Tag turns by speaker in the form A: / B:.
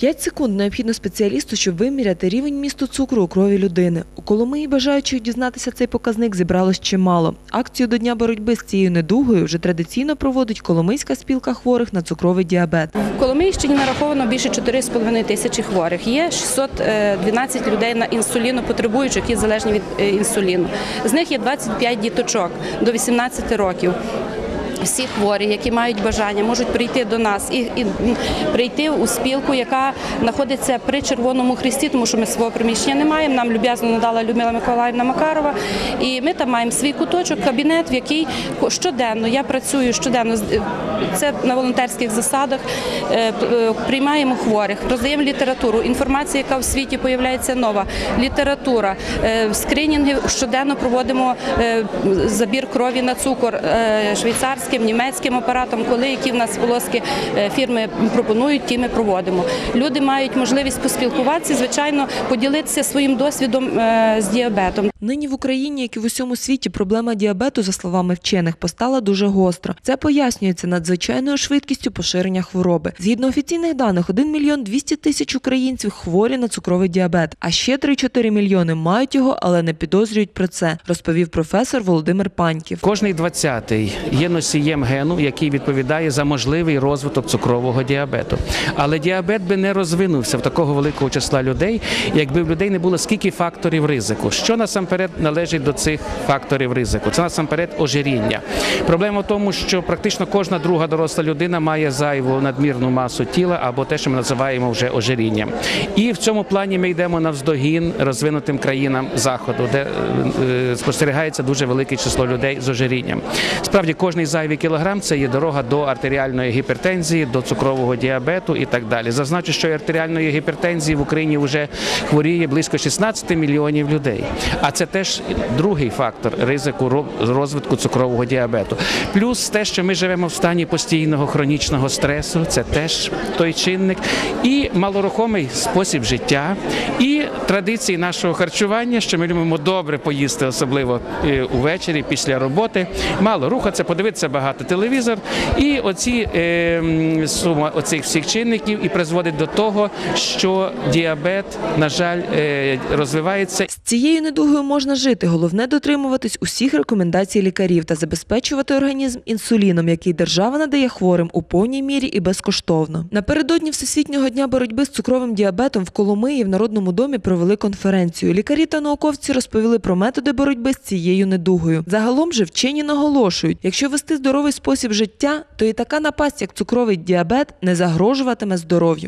A: 5 секунд необхідно спеціалісту, щоб виміряти рівень місту цукру у крові людини. У Коломиї бажаючих дізнатися цей показник зібралось чимало. Акцію до дня боротьби з цією недугою вже традиційно проводить Коломийська спілка хворих на цукровий діабет.
B: В Коломийщині нараховано більше 4,5 тисячі хворих. Є 612 людей на інсуліну потребуючих, які залежні від е, інсуліну. З них є 25 діточок до 18 років. Всі хворі, які мають бажання, можуть прийти до нас і, і прийти у спілку, яка знаходиться при Червоному Хресті, тому що ми свого приміщення не маємо. Нам люб'язно надала Людмила Миколаївна Макарова. І ми там маємо свій куточок, кабінет, в який щоденно я працюю щоденно це на волонтерських засадах. е, е, Приймаємо хворих, роздаємо літературу, інформація, яка в світі появляється нова, література, е, скринінги щоденно проводимо забір крові на цукор е, швейцарським, німецьким апаратом. Коли які в нас полоски е, фірми пропонують, ті ми проводимо. Люди мають можливість поспілкуватися, звичайно, поділитися своїм досвідом е, з діабетом.
A: Нині в Україні, як і в усьому світі, проблема діабету, за словами вчених, постала дуже гостро. Це пояснюється надзвичайною швидкістю поширення хвороби. Згідно офіційних даних, 1 мільйон 200 тисяч українців хворі на цукровий діабет, а ще 3-4 мільйони мають його, але не підозрюють про це, розповів професор Володимир Паньків.
C: Кожний 20-й є носієм гену, який відповідає за можливий розвиток цукрового діабету. Але діабет би не розвинувся в такого великого числа людей, якби в людей не було скільки факторів ризику. Що насамперед належить до цих факторів ризику? Це насамперед ожиріння. Проблема в тому, що практично кожна друга доросла людина має зайву надмірну масу тіла або те, що ми називаємо вже ожирінням. І в цьому плані ми йдемо навздогін розвинутим країнам заходу, де е, е, спостерігається дуже велике число людей з ожирінням. Справді, кожний зайвий кілограм це є дорога до артеріальної гіпертензії, до цукрового діабету і так далі. Зазначу, що артеріальної гіпертензії в Україні вже хворіє близько 16 мільйонів людей. А це теж другий фактор ризику розвитку цукрового діабету. Плюс те, що ми живемо в стані постійного хронічного стресу, це теж той чинник, і малорухомий спосіб життя, і традиції нашого харчування, що ми любимо добре поїсти, особливо е, увечері після роботи. Мало рухатися, подивитися багато телевізор. І оці е, сума оцих всіх чинників і призводить до того, що діабет, на жаль, е, розвивається
A: З цією недугою можна жити. Головне дотримуватись усіх рекомендацій лікарів та забезпечувати організм інсуліном, який держава надає хворим у повній мірі і безкоштовно. Напередодні Всесвітнього дня боротьби з цукровим діабетом в Коломиї в Народному домі провели конференцію. Лікарі та науковці розповіли про методи боротьби з цією недугою. Загалом же вчені наголошують, якщо вести здоровий спосіб життя, то і така напасть, як цукровий діабет, не загрожуватиме здоров'ю.